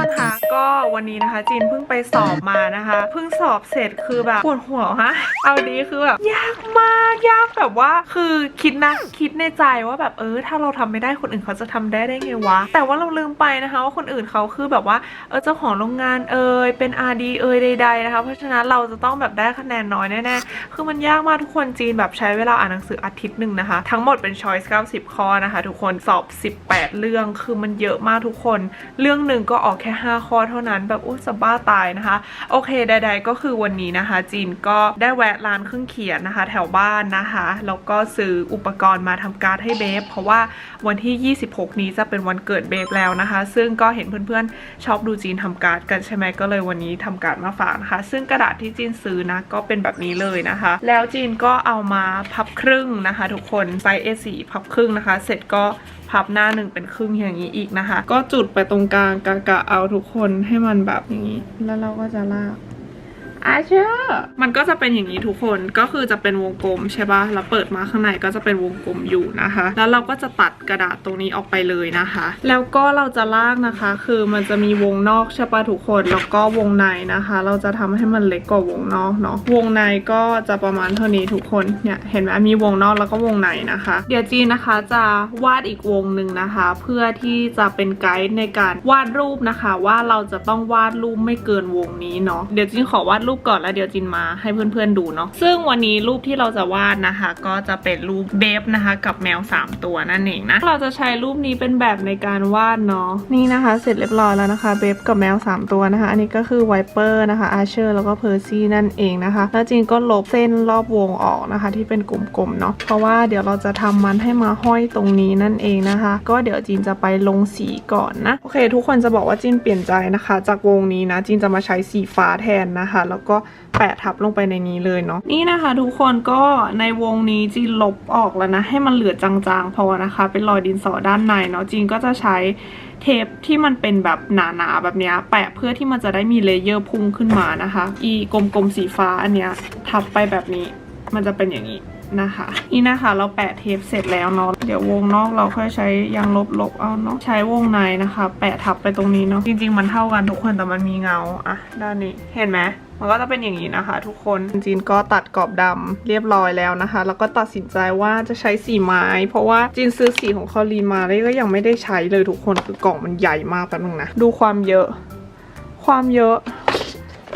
คนคะก็วันนี้นะคะจีนเพิ่งไปสอบมานะคะเพิ่งสอบเสร็จคือแบบปวดหัวฮะเอาดีคือแบบยากมากยากแบบว่า คือคิดนะคิดในใจว่าแบบเออ ถ้าเราทำไม่ได้คนอื่นเขาจะทำได้ได้ไงวะ แต่ว่าเราลืมไปนะคะว่าคนอื่นเขาคือแบบว่าเออเจ้าของโรงงานเอยเป็นอาดีเอยใด ๆนะคะ เพราะฉะนั้นเราจะต้องแบบได้คะแนนน้อยแน่ๆคือมันยากมากทุกคนจีนแบบใช้เวลาอ่านหนังสืออาทิตย์หนึ่งนะคะ ทั้งหมดเป็น choice 90 ข้อนะคะ ทุกคนสอบ 18 เรื่องคือมันเยอะมากทุกคน เรื่องหนึ่งก็ออกแค่5ข้อเท่านั้นแบบอุ้ยจะบ้าตายนะคะ โอเคใด ๆ ก็คือวันนี้นะคะ จีนก็ได้แวะร้านเครื่องเขียนนะคะ แถวบ้านนะคะแล้วก็ซื้ออุปกรณ์มาทำการ์ดให้เบฟเพราะว่าวันที่ 26 นี้จะเป็นวันเกิดเบฟแล้วนะคะ ซึ่งก็เห็นเพื่อนๆชอบดูจีนทำการ์ดกันใช่ไหมก็เลยวันนี้ทำการ์ดมาฝากนะคะ ซึ่งกระดาษที่จีนซื้อนะก็เป็นแบบนี้เลยนะคะ แล้วจีนก็เอามาพับครึ่งนะคะ ทุกคนไซส์ A4 พับครึ่งนะคะ เสร็จก็ พับหน้าหนึ่งเป็นครึ่งอย่างนี้อีกนะคะ ก็จุดไปตรงกลางกะกะเอาทุกคนให้มันแบบอย่างนี้ แล้วเราก็จะลาก อาเชอร์มันก็จะเป็นอย่างนี้ทุกคนก็คือจะเป็นวงกลมใช่ปะแล้วเปิดมาข้างในก็จะเป็นวงกลมอยู่นะคะ แล้วเราก็จะตัดกระดาษตรงนี้ออกไปเลยนะคะ แล้วก็เราจะลากนะคะ คือมันจะมีวงนอกใช่ปะทุกคนแล้วก็วงในนะคะ เราจะทำให้มันเล็กกว่าวงนอกเนาะวงในก็จะประมาณเท่านี้ทุกคนเนี่ยเห็นไหมมีวงนอกแล้วก็วงในนะคะ เดี๋ยวจีนนะคะจะวาดอีกวงหนึ่งนะคะ เพื่อที่จะเป็นไกด์ในการวาดรูปนะคะ ว่าเราจะต้องวาดรูปไม่เกินวงนี้เนาะเดี๋ยวจีนขอวาดรูปูปก่อนแล้วเดี๋ยวจินมาให้เพื่อนๆดูเนาะซึ่งวันนี้รูปที่เราจะวาดนะคะ ก็จะเป็นรูปเบฟนะคะ กับแมว 3 ตัวนั่นเองนะเราจะใช้รูปนี้เป็นแบบในการวาดเนาะนี่นะคะ เสร็จเรียบร้อยแล้วนะคะเบฟกับแมว 3 ตัวนะคะ อันนี้ก็คือไวเปอร์นะคะอาเชอร์แล้วก็เพอร์ซี่นั่นเองนะคะ แล้วจินก็ลบเส้นรอบวงออกนะคะ ที่เป็นกลมๆเนาะเพราะว่าเดี๋ยวเราจะทำมันให้มาห้อยตรงนี้นั่นเองนะคะ ก็เดี๋ยวจินจะไปลงสีก่อนนะโอเค ทุกคนจะบอกว่าจินเปลี่ยนใจนะคะ จากวงนี้นะจินจะมาใช้สีฟ้าแทนนะคะแล้วก็แปะทับลงไปในนี้เลยเนาะนี่นะคะทุกคนก็ในวงนี้จีนลบออกแล้วนะ ให้มันเหลือจางๆพอนะคะ เป็นรอยดินสอด้านในเนาะจีนก็จะใช้เทปที่มันเป็นแบบหนาๆแบบนี้แปะเพื่อที่มันจะได้มีเลเยอร์พุ่งขึ้นมานะคะ อีกลมๆสีฟ้าอันเนี้ยทับไปแบบนี้มันจะเป็นอย่างนี้นะคะนี่นะคะเราแปะเทปเสร็จแล้วเนาะเดี๋ยววงนอกเราค่อยใช้ยางลบๆเอาเนาะใช้วงในนะคะ แปะทับไปตรงนี้เนาะจริง ๆ มันเท่ากันทุกคนแต่มันมีเงาอะด้านนี้เห็นไหม มันก็จะเป็นอย่างนี้นะคะทุกคนจีนก็ตัดกรอบดำเรียบร้อยแล้วนะคะ แล้วก็ตัดสินใจว่าจะใช้สีไม้ เพราะว่าจีนซื้อสีของคอลีมาแล้วก็ยังไม่ได้ใช้เลยทุกคนคือกล่องมันใหญ่มากแป๊บนึงนะดูความเยอะ ความเยอะ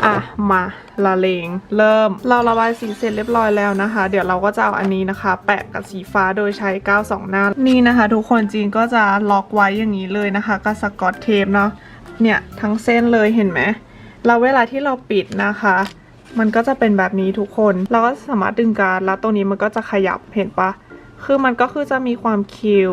อะมาละเลง เริ่มเราระบายสีเสร็จเรียบร้อยแล้วนะคะ เดี๋ยวเราก็จะเอาอันนี้นะคะ แปะกับสีฟ้าโดยใช้กาวสองหน้านี่นะคะ ทุกคนจีนก็จะล็อกไว้อย่างนี้เลยนะคะกับสกอตเทปเนาะเนี่ยทั้งเส้นเลยเห็นไหม แล้วเวลาที่เราปิดนะคะ มันก็จะเป็นแบบนี้ทุกคน เราก็สามารถดึงการดแล้วตรงนี้มันก็จะขยับเห็นปะ คือมันก็คือจะมีความคิว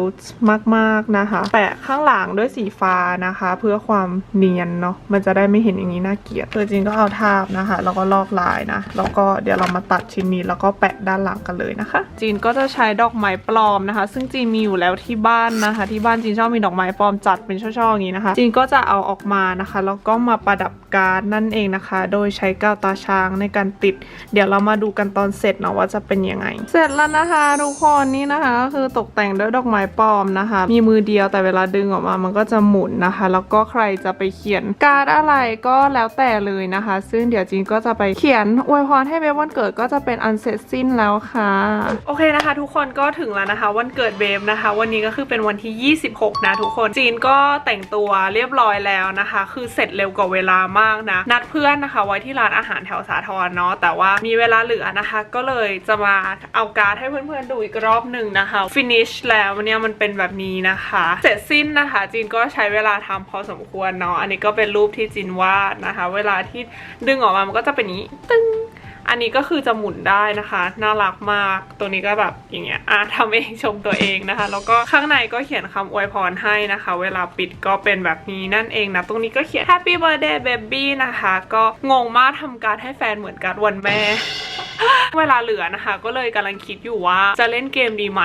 มากๆนะคะ แปะข้างหลังด้วยสีฟ้านะคะ เพื่อความเนียนเนาะมันจะได้ไม่เห็นอย่างนี้น่าเกลียดคือจริงก็เอาทาบนะคะ แล้วก็ลอกลายนะ แล้วก็เดี๋ยวเรามาตัดชิ้นนี้แล้วก็แปะด้านหลังกันเลยนะคะ จีนก็จะใช้ดอกไม้ปลอมนะคะ ซึ่งจีนมีอยู่แล้วที่บ้านนะคะ ที่บ้านจีนชอบมีดอกไม้ปลอมจัดเป็นช่อๆอย่างนี้นะคะ จีนก็จะเอาออกมานะคะแล้วก็มาประดับการ์ดนั่นเองนะคะ โดยใช้กาวตาช้างในการติด เดี๋ยวเรามาดูกันตอนเสร็จเนาะว่าจะเป็นยังไง เสร็จแล้วนะคะทุกคนนี่นะคะก็คือตกแต่งด้วยดอกไม้ปลอมนะคะ มีมือเดียวแต่เวลาดึงออกมามันก็จะหมุนนะคะ แล้วก็ใครจะไปเขียนการ์ดอะไรก็แล้วแต่เลยนะคะ ซึ่งเดี๋ยวจีนก็จะไปเขียนอวยพรให้เบฟวันเกิดก็จะเป็นอันเสร็จสิ้นแล้วค่ะ โอเคนะคะ ทุกคนก็ถึงแล้วนะคะ วันเกิดเบฟนะคะ วันนี้ก็คือเป็นวันที่ 26 นะทุกคนจีนก็แต่งตัวเรียบร้อยแล้วนะคะ คือเสร็จเร็วกว่าเวลามากนะ นัดเพื่อนนะคะ ไว้ที่ร้านอาหารแถวสาทรเนาะแต่ว่ามีเวลาเหลือนะคะ ก็เลยจะมาเอาการ์ดให้เพื่อนๆดูอีกรอบหนึ่งนะคะ finish แล้วเนี่ยมันเป็นแบบนี้นะคะ เสร็จสิ้นนะคะ จีนก็ใช้เวลาทำพอสมควรเนาะ อันนี้ก็เป็นรูปที่จีนวาดนะคะ เวลาที่ดึงออกมามันก็จะเป็นนี้ตึ้ง อันนี้ก็คือจะหมุนได้นะคะ น่ารักมาก ตัวนี้ก็แบบอย่างเงี้ยอะทำเองชมตัวเองนะคะ แล้วก็ข้างในก็เขียนคำอวยพรให้นะคะ เวลาปิดก็เป็นแบบนี้นั่นเองนะ ตรงนี้ก็เขียน Happy Birthday Baby นะคะ ก็งงมากทำการให้แฟนเหมือนการวันแม่ เวลาเหลือนะคะ ก็เลยกำลังคิดอยู่ว่าจะเล่นเกมดีไหม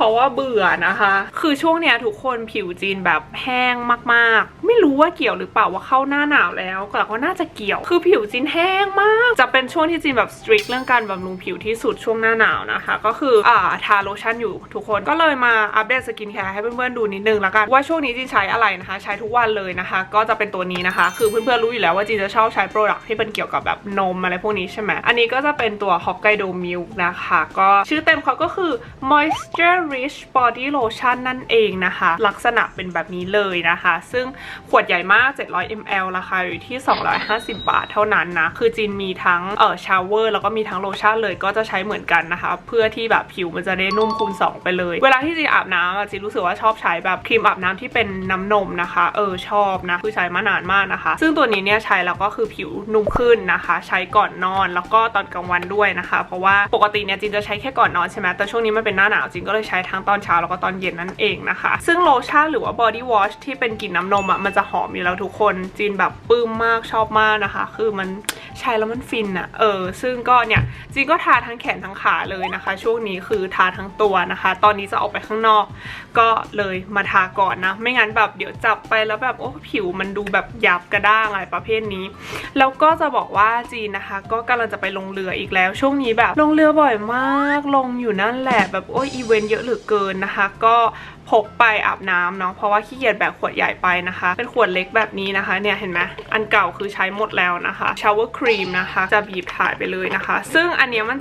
ราะว่าเบื่อนะคะ คือช่วงเนี้ยทุกคนผิวจีนแบบแห้งมากๆ ไม่รู้ว่าเกี่ยวหรือเปล่าว่าเข้าหน้าหนาวแล้วแต่ก็น่าจะเกี่ยว คือผิวจีนแห้งมาก จะเป็นช่วงที่จีนแบบสตรีกเรื่องการบำรุงผิวที่สุดช่วงหน้าหนาวนะคะ ก็คืออ่าทาโลชั่นอยู่ทุกคนก็เลยมาอัปเดตสกินแคร์ให้เพื่อนๆดูนิดนึงแล้วกันว่าช่วงนี้จีนใช้อะไรนะคะ ใช้ทุกวันเลยนะคะ ก็จะเป็นตัวนี้นะคะ คือเพื่อนๆรู้อยู่แล้วว่าจีนจะชอบใช้โปรดักที่เป็นเกี่ยวกับแบบนมอะไรพวกนี้ใช่ไหมอันนี้ก็จะเป็นตัว Hokkaido Milk นะคะ ก็ชื่อเต็มเขาก็คือ Moisture Rich Body Lotion นั่นเองนะคะ ลักษณะเป็นแบบนี้เลยนะคะ ซึ่งขวดใหญ่มาก 700 ml ราคาอยู่ที่ 250 บาทเท่านั้นนะ คือจีนมีทั้งเอ่อชาวเวอร์แล้วก็มีทั้งโลชั่นเลยก็จะใช้เหมือนกันนะคะ เพื่อที่แบบผิวมันจะได้นุ่มคูณ2 ไปเลย เวลาที่จีนอาบน้ำจีนรู้สึกว่าชอบใช้แบบครีมอาบน้ำที่เป็นน้ำนมนะคะ เออชอบนะคือใช้มานานมากนะคะ ซึ่งตัวนี้เนี่ยใช้แล้วก็คือผิวนุ่มขึ้นนะคะ ใช้ก่อนนอนแล้วก็ตอนกลางวันด้วยนะคะ เพราะว่าปกติเนี่ยจีนจะใช้แค่ก่อนนอนใช่ไหมแต่ช่วงนี้มันเป็นหน้าหนาวจีนก็เลยใช้ทั้งตอนเช้าแล้วก็ตอนเย็นนั่นเองนะคะ ซึ่งโลชั่นหรือว่าบอดี้วอชที่เป็นกลิ่นน้ำนมอะมันจะหอมอยู่แล้วทุกคนจีนแบบปลื้มมากชอบมากนะคะ คือมัน ใช้แล้วมันฟินอะเออ ซึ่งก็เนี่ยจีนก็ทาทั้งแขนทั้งขาเลยนะคะ ช่วงนี้คือทาทั้งตัวนะคะ ตอนนี้จะออกไปข้างนอก ก็เลยมาทาก่อนนะ ไม่งั้นแบบเดี๋ยวจับไปแล้วแบบโอ้ผิวมันดูแบบหยาบกระด้างอะไรประเภทนี้ แล้วก็จะบอกว่าจีนนะคะ ก็กำลังจะไปลงเรืออีกแล้ว ช่วงนี้แบบลงเรือบ่อยมาก ลงอยู่นั่นแหละแบบโอ้ยอีเวนต์เยอะเหลือเกินนะคะ ก็ พกไปอาบน้ำเนาะเพราะว่าขี้เกียจแบกขวดใหญ่ไปนะคะ เป็นขวดเล็กแบบนี้นะคะเนี่ยเห็นไหมอันเก่าคือใช้หมดแล้วนะคะชาวเวอร์ครีมนะคะจะบีบถ่ายไปเลยนะคะ ซึ่งอันนี้มัน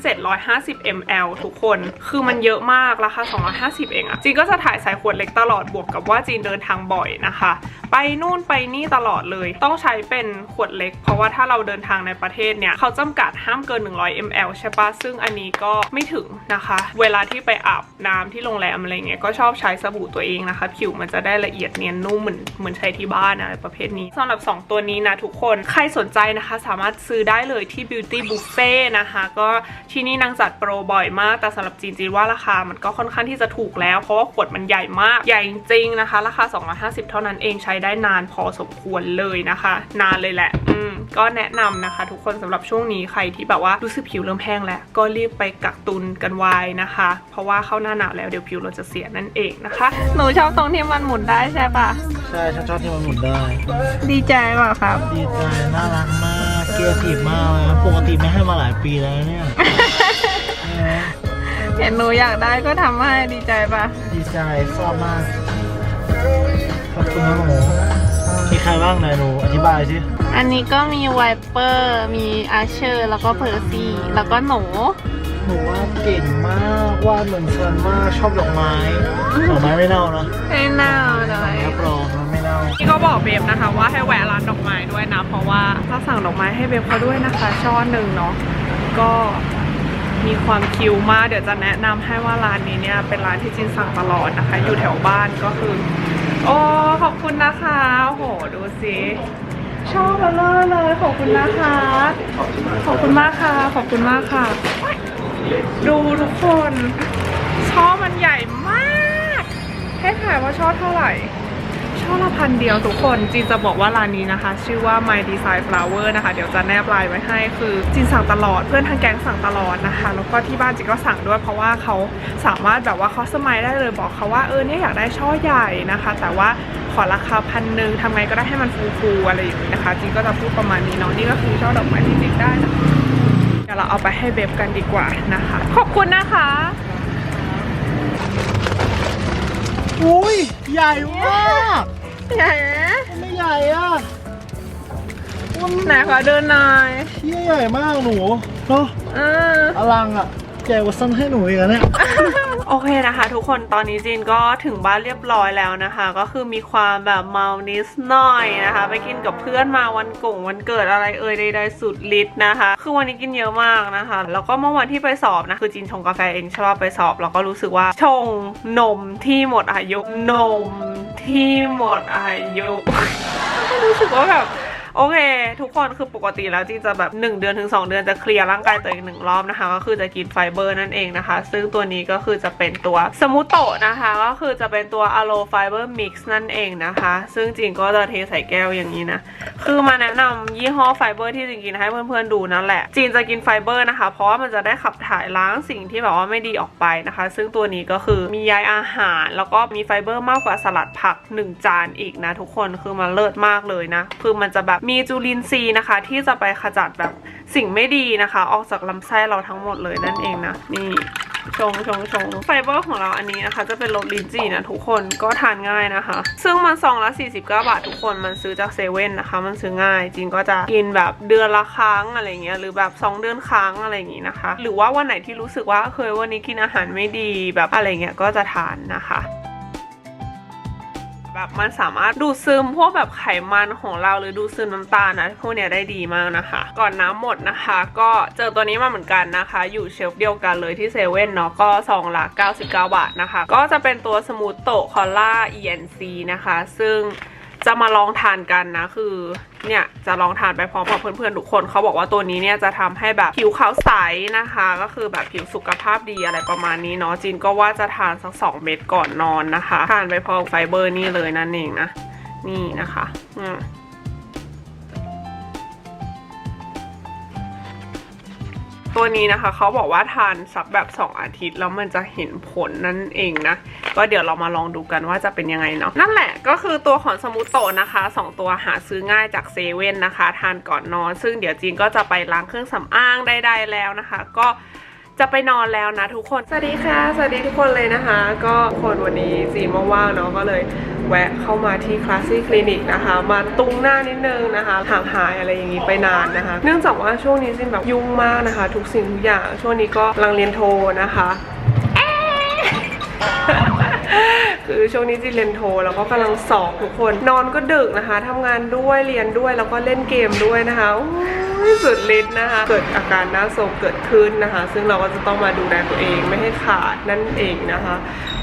750 ml ทุกคนคือมันเยอะมากราคา 250 เองอะจีนก็จะถ่ายใส่ขวดเล็กตลอดบวกกับว่าจีนเดินทางบ่อยนะคะ ไปนู่นไปนี่ตลอดเลย ต้องใช้เป็นขวดเล็ก เพราะว่าถ้าเราเดินทางในประเทศเนี่ยเขาจำกัดห้ามเกิน 100 ml ใช่ปะซึ่งอันนี้ก็ไม่ถึงนะคะ เวลาที่ไปอาบน้ำที่โรงแรมอะไรเงี้ยก็ชอบใช้สบู่ตัวเองนะคะ ผิวมันจะได้ละเอียดเนียนนุ่มเหมือนเหมือนใช้ที่บ้านอะไรประเภทนี้สำหรับ 2 ตัวนี้นะทุกคนใครสนใจนะคะ สามารถซื้อได้เลยที่ Beauty Buffet นะคะ ก็ที่นี่นางจัดโปรบ่อยมาก แต่สำหรับจีนจีนว่าราคามันก็ค่อนข้างที่จะถูกแล้ว เพราะว่าขวดมันใหญ่มากใหญ่จริงๆนะคะ ราคา 250 เท่านั้นเองใช้ได้นานพอสมควรเลยนะคะ นานเลยแหละอืมก็แนะนำนะคะ ทุกคนสำหรับช่วงนี้ใครที่แบบว่ารู้สึกผิวเริ่มแห้งแล้ว ก็รีบไปกักตุนกันไว้นะคะ เพราะว่าเข้าหน้าหนาวแล้วเดี๋ยวผิวเราจะเสียนั่นเองนะคะหนูชอบตรงที่มันหมุนได้ใช่ปะใช่ฉันชอบที่มันหมุนได้ ดีใจป่ะครับ ดีใจน่ารักมากเกียร์ถีบมากเลยนะปกติไม่ให้มาหลายปีแล้วเนี่ยใช่ไหมเห็นหนูอยากได้ก็ทำให้ดีใจป่ะดีใจชอบมากขอบคุณนะหนูมีใครบ้างไหนหนูอธิบายสิอันนี้ก็มีไวเปอร์ มีอาเชอร์ แล้วก็เพอร์ซี่ แล้วก็หนู หนูวาดเก่งมากวาดเหมือนฉันมากชอบดอกไม้ดอกไม้ไม่เน่าเนอะไม่เน่าเลยรับรองมันไม่เน่านี่ก็บอกเบฟนะคะ ว่าให้แวะร้านดอกไม้ด้วยนะ เพราะว่าถ้าสั่งดอกไม้ให้เบฟเขาด้วยนะคะช่อหนึ่งเนาะก็มีความคิวมากเดี๋ยวจะแนะนำให้ว่าร้านนี้เนี่ยเป็นร้านที่จินสั่งตลอดนะคะ อยู่แถวบ้านก็คือ โอ้ขอบคุณนะคะโอ้โหดูสิชอบเลยเลยขอบคุณนะคะ ขอบคุณมากค่ะ ขอบคุณมากค่ะ ดูทุกคนช่อมันใหญ่มากให้ถ่ายว่าช่อเท่าไหร่ ช่อละพันเดียวทุกคน จีนจะบอกว่าร้านนี้นะคะ ชื่อว่า My Design Flower นะคะ เดี๋ยวจะแนบลน์ไว้ให้คือจีนสั่งตลอดเพื่อนทางแก๊งสั่งตลอดนะคะ แล้วก็ที่บ้านจีนก็สั่งด้วยเพราะว่าเขาสามารถแบบว่าเขาสมัยได้เลยบอกเขาว่าเออเนี่ยอยากได้ช่อใหญ่นะคะ แต่ว่าขอราคาพันหนึ่งทำไงก็ได้ให้มันฟูๆอะไรอย่างนี้นะคะจีนก็จะพูดประมาณนี้เนาะนี่ก็คือช่อดอกไม้ที่จีนได้นะ ดี๋ยวเราเอาไปให้เบบกันดีกว่านะคะ ขอบคุณนะคะอุ้ยใหญ่มากใหญ่มันไม่ใหญ่อะไหนขอเดินหน่อยเชี่ยใหญ่มากหนูเนาะเอออลังอะใหญ่กว่าสั้นให้หนูอีกอะเนี่ย โอเคนะคะ ทุกคนตอนนี้จีนก็ถึงบ้านเรียบร้อยแล้วนะคะ ก็คือมีความแบบเมานิดหน่อยนะคะ ไปกินกับเพื่อนมาวันกงวันเกิดอะไรเอ่ยใดๆสุดฤทธิ์นะคะ คือวันนี้กินเยอะมากนะคะ แล้วก็เมื่อวันที่ไปสอบนะคือจีนชงกาแฟเองใช่ป่ะไปสอบเราก็รู้สึกว่าชงนมที่หมดอายุนมที่หมดอายุก็รู้สึกว่าแบบ โอเค ทุกคนคือปกติแล้วจริงจะแบบ 1 เดือนถึง 2 เดือนจะเคลียร์ร่างกายตัวเองหนึ่งรอบนะคะ ก็คือจะกินไฟเบอร์นั่นเองนะคะ ซึ่งตัวนี้ก็คือจะเป็นตัวสมูโตะนะคะ ก็คือจะเป็นตัวอะโลไฟเบอร์มิกซ์นั่นเองนะคะ ซึ่งจริงก็จะเทใส่แก้วอย่างนี้นะ คือมาแนะนำยี่ห้อไฟเบอร์ที่จริงกินให้เพื่อนๆดูนั่นแหละ จีนจะกินไฟเบอร์นะคะ เพราะว่ามันจะได้ขับถ่ายล้างสิ่งที่แบบว่าไม่ดีออกไปนะคะ ซึ่งตัวนี้ก็คือมีใยอาหาร แล้วก็มีไฟเบอร์มากกว่าสลัดผัก 1 จานอีกนะทุกคนคือมันเลิศมากเลยนะคือมันจะแบบมีจุลินทรีย์นะคะ ที่จะไปขจัดแบบสิ่งไม่ดีนะคะ ออกจากลำไส้เราทั้งหมดเลยนั่นเองนะนี่ชงชงชงไฟเบอร์ของเราอันนี้นะคะ จะเป็นรสลินจีนะทุกคนก็ทานง่ายนะคะ ซึ่งมันซองละ 49 บาททุกคนมันซื้อจากเซเว่นนะคะ มันซื้อง่ายจริงก็จะกินแบบเดือนละครั้งอะไรเงี้ยหรือแบบ 2 เดือนครั้งอะไรอย่างงี้นะคะ หรือว่าวันไหนที่รู้สึกว่าเคยวันนี้กินอาหารไม่ดีแบบอะไรเงี้ยก็จะทานนะคะ แบบมันสามารถดูดซึมพวกแบบไขมันของเราหรือดูดซึมน้ำตาลนะพวกเนี้ยได้ดีมากนะคะ ก่อนน้ำหมดนะคะ ก็เจอตัวนี้มาเหมือนกันนะคะ อยู่เชลฟ์เดียวกันเลยที่เซเว่นเนาะก็ซองละ99 บาทนะคะ ก็จะเป็นตัวสมูทโตคอล่า ENC นะคะ ซึ่ง จะมาลองทานกันนะคือเนี่ยจะลองทานไปพร้อมกับเพื่อนๆทุกคนเขาบอกว่าตัวนี้เนี่ยจะทำให้แบบผิวขาวใสนะคะ ก็คือแบบผิวสุขภาพดีอะไรประมาณนี้เนาะจินก็ว่าจะทานสัก 2 เม็ดก่อนนอนนะคะ ทานไปพร้อมไฟเบอร์นี่เลยนั่นเองนะนี่นะคะอืม ตัวนี้นะคะเขาบอกว่าทานสักแบบ 2 อาทิตย์แล้วมันจะเห็นผลนั่นเองนะ ก็เดี๋ยวเรามาลองดูกันว่าจะเป็นยังไงเนาะนั่นแหละก็คือตัวของสมูทโตนะคะ 2 ตัวหาซื้อง่ายจากเซเว่นนะคะ ทานก่อนนอน ซึ่งเดี๋ยวจีนก็จะไปล้างเครื่องสำอางใดๆแล้วนะคะ ก็ จะไปนอนแล้วนะทุกคน สวัสดีค่ะ สวัสดีทุกคนเลยนะคะ ก็คนวันนี้จีนว่างๆเนาะก็เลยแวะเข้ามาที่คลาสซี่คลินิกนะคะ มาตุ้งหน้านิดนึงนะคะห่างหายอะไรอย่างนี้ไปนานนะคะ เนื่องจากว่าช่วงนี้จีนแบบยุ่งมากนะคะ ทุกสิ่งทุกอย่างช่วงนี้ก็กำลังเรียนโทนะคะคือช่วงนี้จีเรียนโทแล้วก็กำลังสอบทุกคน นอนก็ดึกนะคะทำงานด้วยเรียนด้วยแล้วก็เล่นเกมด้วยนะคะ สุดฤทธิ์นะคะ เกิดอาการหน้าโศกเกิดขึ้นนะคะ ซึ่งเราก็จะต้องมาดูแลตัวเองไม่ให้ขาดนั่นเองนะคะ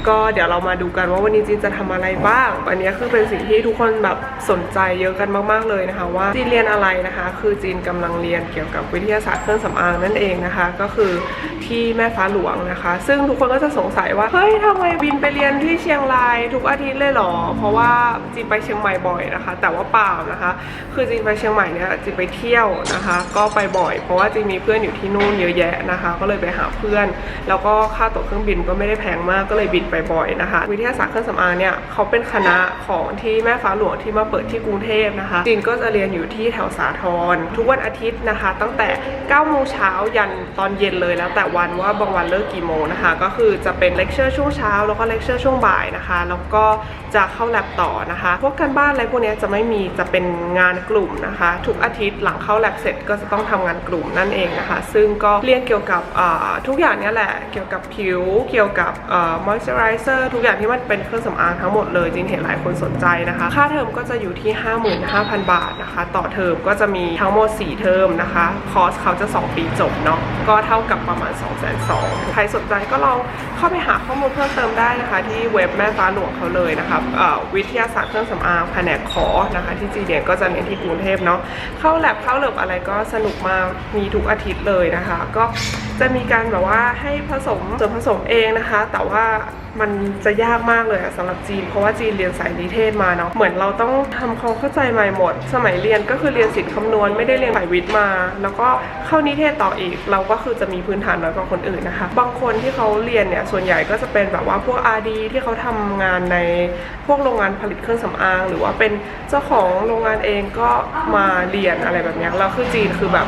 ก็เดี๋ยวเรามาดูกันว่าวันนี้จีนจะทำอะไรบ้าง อันนี้คือเป็นสิ่งที่ทุกคนแบบสนใจเยอะกันมาก ๆ เลยนะคะ ว่าจีนเรียนอะไรนะคะ คือจีนกำลังเรียนเกี่ยวกับวิทยาศาสตร์เครื่องสำอางนั่นเองนะคะ ก็คือที่แม่ฟ้าหลวงนะคะ ซึ่งทุกคนก็จะสงสัยว่าเฮ้ยทำไมบินไปเรียนที่เชียงรายทุกอาทิตย์เลยหรอ เพราะว่าจีนไปเชียงใหม่บ่อยนะคะ แต่ว่าเปล่านะคะ คือจีนไปเชียงใหม่เนี่ยจีนไปเที่ยวนะคะ ก็ไปบ่อย เพราะว่าจีนมีเพื่อนอยู่ที่นู่นเยอะแยะนะคะ ก็เลยไปหาเพื่อน แล้วก็ค่าตั๋วเครื่องบินก็ไม่ได้แพงมากก็เลยบินไปบ่อยนะคะ วิทยาศาสตร์เครื่องสำอางเนี่ยเขาเป็นคณะของที่แม่ฟ้าหลวงที่มาเปิดที่กรุงเทพนะคะจีนก็จะเรียนอยู่ที่แถวสาทรทุกวันอาทิตย์นะคะ ตั้งแต่9โมงเช้ายันตอนเย็นเลยแล้วแต่วันว่าบางวันเลิกกี่โมงนะคะ ก็คือจะเป็นเลคเชอร์ช่วงเช้าแล้วก็เลคเชอร์ช่วงบ่ายนะคะ แล้วก็จะเข้าแลบต่อนะคะ พวกการบ้านอะไรพวกนี้จะไม่มีจะเป็นงานกลุ่มนะคะ ทุกอาทิตย์หลังเข้าแลบเสร็จก็จะต้องทำงานกลุ่มนั่นเองนะคะ ซึ่งก็เรียนเกี่ยวกับทุกอย่างนี้แหละ เกี่ยวกับผิว เกี่ยวกับมอยส์เจอไรเซอร์ทุกอย่างที่มันเป็นเครื่องสำอางทั้งหมดเลยจริงเห็นหลายคนสนใจนะคะ ค่าเทอมก็จะอยู่ที่ 55,000 บาทนะคะ ต่อเทอมก็จะมีทั้งหมด 4 เทอมนะคะ คอร์สเขาจะ 2 ปีจบเนาะ ก็เท่ากับประมาณ 2 2 0 0 0ใครสนใจก็ลองเข้าไปหาข้อมูลเพิ่มเติมได้นะคะ ที่เว็บแม่ฟ้าหลวงเขาเลยนะคะวิทยาศาสตร์เครื่องสำอางแผนกขอนะคะ ที่จีเดียนก็จะเรียนที่กรุงเทพเนาะเข้าแลบเข้าเลิบอะไรก็สนุกมากมีทุกอาทิตย์เลยนะคะ ก็จะมีการแบบว่าให้ผสมส่วนผสมเองนะคะ แต่ว่า มันจะยากมากเลยอะสำหรับจีน เพราะว่าจีนเรียนสายนิเทศมาเนาะเหมือนเราต้องทำความเข้าใจใหม่หมด สมัยเรียนก็คือเรียนศิลป์คำนวณไม่ได้เรียนสายวิทย์มา แล้วก็เข้านิเทศต่ออีก เราก็คือจะมีพื้นฐานน้อยกว่าคนอื่นนะคะ บางคนที่เขาเรียนเนี่ยส่วนใหญ่ก็จะเป็นแบบว่าพวก RD ที่เขาทำงานในพวกโรงงานผลิตเครื่องสำอาง หรือว่าเป็นเจ้าของโรงงานเองก็มาเรียนอะไรแบบนี้ยแล้วคือจีนคือแบบ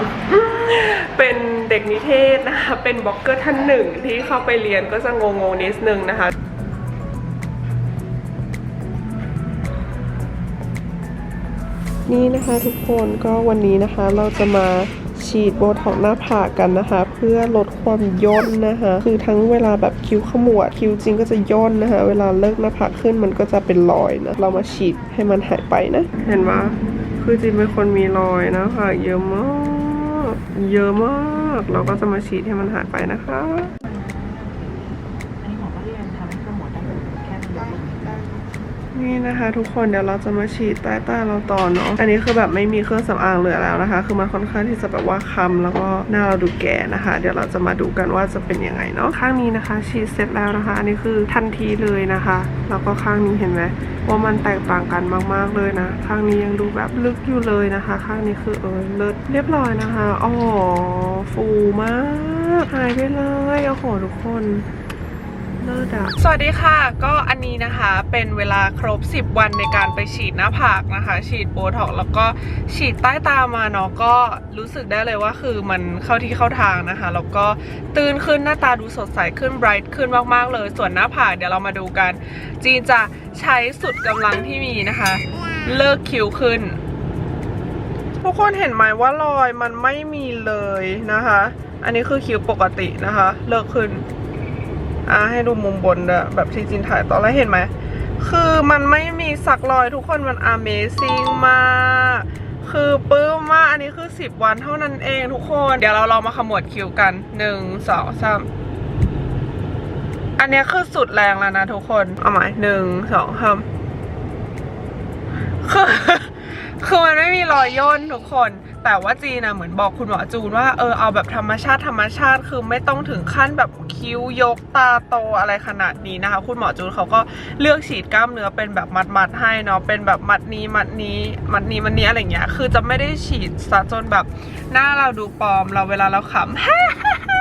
เป็นเด็กนิเทศนะคะ เป็นบล็อกเกอร์ท่านหนึ่งที่เข้าไปเรียนก็จะงงๆนิดนึงนะคะ นี่นะคะทุกคนก็วันนี้นะคะเราจะมาฉีดโบท็อกหน้าผากกันนะคะ เพื่อลดความย่นนะคะ คือทั้งเวลาแบบคิ้วขมวดคิ้วจริงก็จะย่นนะคะ เวลาเลิกหน้าผากขึ้นมันก็จะเป็นรอยนะเรามาฉีดให้มันหายไปนะ เห็นปะคือจริงเป็นคนมีรอยนะผากเยอะมาก เยอะมาก เราก็จะมาฉีดให้มันหายไปนะคะ อันนี้หมอก็เรียนทำให้ขมวดได้แค่เดียว นี่นะคะ ทุกคนเดี๋ยวเราจะมาฉีดใต้ตาเราต่อเนาะอันนี้คือแบบไม่มีเครื่องสำอางเหลือแล้วนะคะ คือมันค่อนข้างที่จะแบบว่าคำแล้วก็หน้าเราดูแก่นะคะ เดี๋ยวเราจะมาดูกันว่าจะเป็นยังไงเนาะข้างนี้นะคะ ฉีดเสร็จแล้วนะคะ อันนี้คือทันทีเลยนะคะ แล้วก็ข้างนี้เห็นไหมว่ามันแตกต่างกันมากๆเลยนะ ข้างนี้ยังดูแบบลึกอยู่เลยนะคะ ข้างนี้คือเออเลิศเรียบร้อยนะคะอ๋อฟูมากหายไปเลยโอ้โหทุกคน เลิศอะสวัสดีค่ะ ก็อันนี้นะคะเป็นเวลาครบ 10 วันในการไปฉีดหน้าผากนะคะ ฉีดโบท็อกแล้วก็ฉีดใต้ตามาเนาะก็รู้สึกได้เลยว่าคือมันเข้าที่เข้าทางนะคะ แล้วก็ตื่นขึ้นหน้าตาดูสดใสขึ้นไบรท์ขึ้นมากๆเลย ส่วนหน้าผากเดี๋ยวเรามาดูกัน จีนจะใช้สุดกำลังที่มีนะคะ เลิกคิ้วขึ้น ทุกคนเห็นไหมว่ารอยมันไม่มีเลยนะคะ อันนี้คือคิ้วปกตินะคะ เลิกขึ้น อะให้ดูมุมบนด้วยแบบที่จินถ่ายตอนแรกเห็นไหม คือมันไม่มีสักรอยทุกคนมัน Amazing มาก คือปื้มมาก อันนี้คือ 10 วันเท่านั้นเองทุกคน เดี๋ยวเราลองมาขมวดคิ้วกัน 1 2 3 อันนี้คือสุดแรงแล้วนะทุกคน เอาใหม่หนึ่งสองสามคือ คือมันไม่มีรอยย่นทุกคน แต่ว่าจีนะเหมือนบอกคุณหมอจูนว่าเออเอาแบบธรรมชาติธรรมชาติคือไม่ต้องถึงขั้นแบบคิ้วยกตาโตอะไรขนาดนี้นะคะ คุณหมอจูนเขาก็เลือกฉีดกล้ามเนื้อเป็นแบบมัดๆให้เนาะเป็นแบบมัดนี้มัดนี้มัดนี้มัดนี้อะไรเงี้ย คือจะไม่ได้ฉีดซะจนแบบหน้าเราดูปลอมเราเวลาเราขำ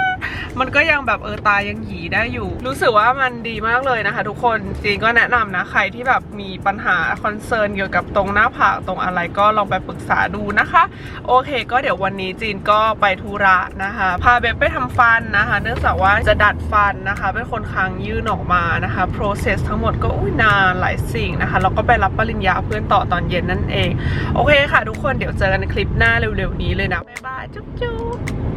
มันก็ยังแบบเออตายังหยีได้อยู่ รู้สึกว่ามันดีมากเลยนะคะ ทุกคนจีนก็แนะนำนะ ใครที่แบบมีปัญหาคอนเซิร์นเกี่ยวกับตรงหน้าผากตรงอะไรก็ลองไปปรึกษาดูนะคะ โอเค ก็เดี๋ยววันนี้จีนก็ไปธุระนะคะ พาเบบไปทำฟันนะคะ เนื่องจากว่าจะดัดฟันนะคะ เป็นคนค้างยื่นออกมานะคะ process ทั้งหมดก็อุ้ยนานหลายสิ่งนะคะแล้วก็ไปรับปริญญาเพื่อนต่อตอนเย็นนั่นเอง โอเคค่ะ ทุกคนเดี๋ยวเจอกันในคลิปหน้าเร็วๆนี้เลยนะบ๊ายบายจุ๊บ